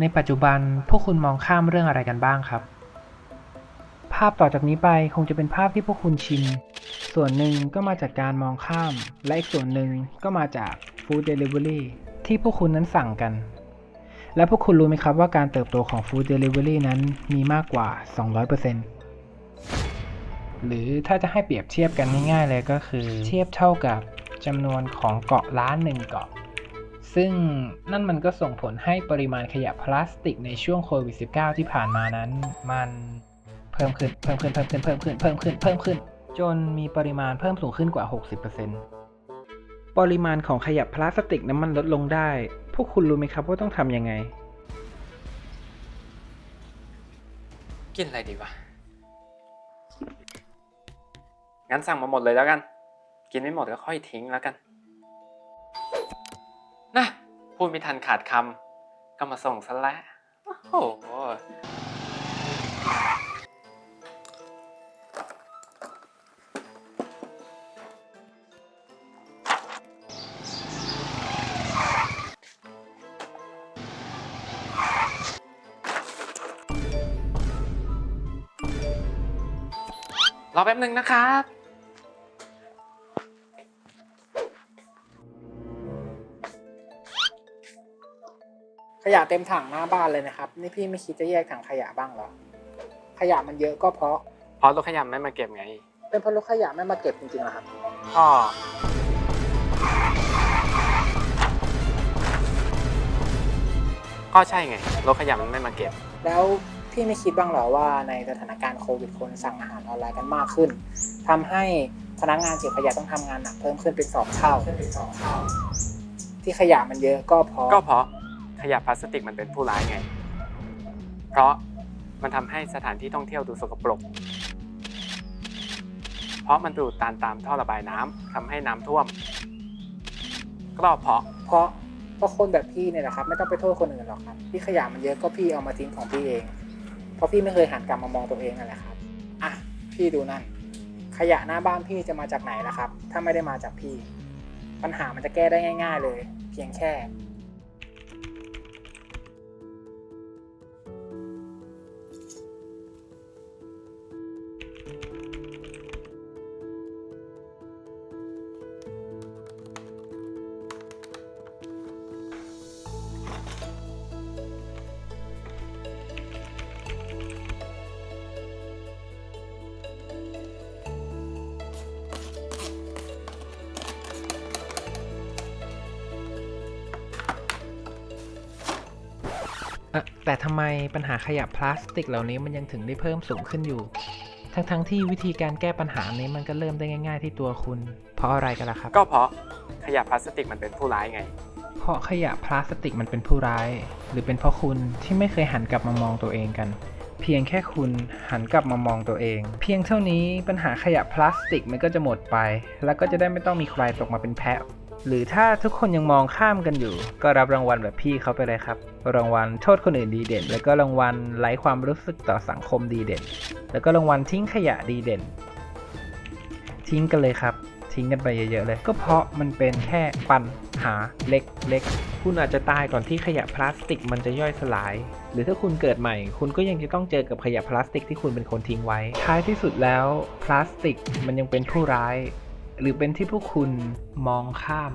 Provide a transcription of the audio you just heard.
ในปัจจุบันพวกคุณมองข้ามเรื่องอะไรกันบ้างครับ ภาพต่อจากนี้ไปคงจะเป็นภาพที่พวกคุณชิน ส่วนหนึ่งก็มาจากการมองข้าม และอีกส่วนหนึ่งก็มาจากฟู้ดเดลิเวอรี่ที่พวกคุณนั้นสั่งกัน และพวกคุณรู้ไหมครับว่าการเติบโตของฟู้ดเดลิเวอรี่นั้นมีมากกว่า 200%หรือถ้าจะให้เปรียบเทียบกันง่ายๆเลยก็คือ เทียบเท่ากับจำนวนของเกาะล้านหนึ่งเกาะ ซึ่งนั่นมันก็ส่งผลให้ปริมาณขยะพลาสติกในช่วงโควิด -19 ที่ผ่านมานั้น มันเพิ่มขึ้นเพิ่มขึ้นเพิ่มขึ้นเพิ่มขึ้นเพิ่มขึ้นเพิ่มขึ้น จนมีปริมาณเพิ่มสูงขึ้นกว่า 60%ปริมาณของขยะพลาสติกนั้นมันลดลงได้ พวกคุณรู้ไหมครับว่าต้องทำยังไง กินอะไรดีวะ งั้นสั่งมาหมดเลยแล้วกัน กินไม่หมดก็ค่อยทิ้งแล้วกัน พูดไม่ทันขาดคำก็มาส่งซะแล้วโอ้โหรอแป๊บหนึ่งนะครับ ขยะเต็มถังหน้าบ้านเลยนะครับ นี่พี่ไม่คิดจะแยกถังขยะบ้างเหรอ ขยะมันเยอะก็เพราะ เพราะรถขยะไม่มาเก็บไง เป็นเพราะรถขยะไม่มาเก็บจริงๆเหรอครับ ก็ก็ใช่ไงรถขยะมันไม่มาเก็บ แล้วพี่ไม่คิดบ้างเหรอว่าในสถานการณ์โควิดคนสั่งอาหารออนไลน์กันมากขึ้นทำให้พนักงานเก็บขยะต้องทำงานหนักเพิ่มขึ้นเป็นสองเท่า ที่ขยะมันเยอะก็เพราะก็เพราะ ขยะพลาสติกมันเป็นผู้ร้ายไง เพราะมันทำให้สถานที่ท่องเที่ยวดูสกปรก เพราะมันดูดตามตามท่อระบายน้ำทำให้น้ำท่วม ก็เพราะเพราะเพราะคนแบบพี่เนี่ยแหละครับ ไม่ต้องไปโทษคนอื่นหรอกครับที่ขยะมันเยอะก็พี่เอามาทิ้งของพี่เอง เพราะพี่ไม่เคยหันกลับมามองตัวเองนั่นแหละครับ อะ พี่ดูนั่น ขยะหน้าบ้านพี่จะมาจากไหนล่ะครับ ถ้าไม่ได้มาจากพี่ ปัญหามันจะแก้ได้ง่าย ๆ เลย เพียงแค่ เอ่อแต่ทำไมปัญหาขยะพลาสติกเหล่านี้มันยังถึงได้เพิ่มสูงขึ้นอยู่ ทั้งๆที่วิธีการแก้ปัญหานี้มันก็เริ่มได้ง่าย ๆ ที่ตัวคุณ เพราะอะไรกันล่ะครับ ก็เพราะขยะพลาสติกมันเป็นผู้ร้ายไง เพราะขยะพลาสติกมันเป็นผู้ร้าย หรือเป็นเพราะคุณที่ไม่เคยหันกลับมามองตัวเองกัน เพียงแค่คุณหันกลับมามองตัวเอง เพียงเท่านี้ปัญหาขยะพลาสติกมันก็จะหมดไป แล้วก็จะได้ไม่ต้องมีใครตกมาเป็นแพะ หรือถ้าทุกคนยังมองข้ามกันอยู่ ก็รับรางวัลแบบพี่เขาไปเลยครับ รางวัลโทษคนอื่นดีเด่น แล้วก็รางวัลไร้ความรู้สึกต่อสังคมดีเด่น แล้วก็รางวัลทิ้งขยะดีเด่น ทิ้งกันเลยครับ ทิ้งกันไปเยอะๆเลย ก็เพราะมันเป็นแค่ปัญหาเล็กๆคุณอาจจะตายก่อนที่ขยะพลาสติกมันจะย่อยสลาย หรือถ้าคุณเกิดใหม่ คุณก็ยังจะต้องเจอกับขยะพลาสติกที่คุณเป็นคนทิ้งไว้ ท้ายที่สุดแล้ว พลาสติกมันยังเป็นผู้ร้าย หรือเป็นที่พวกคุณมองข้าม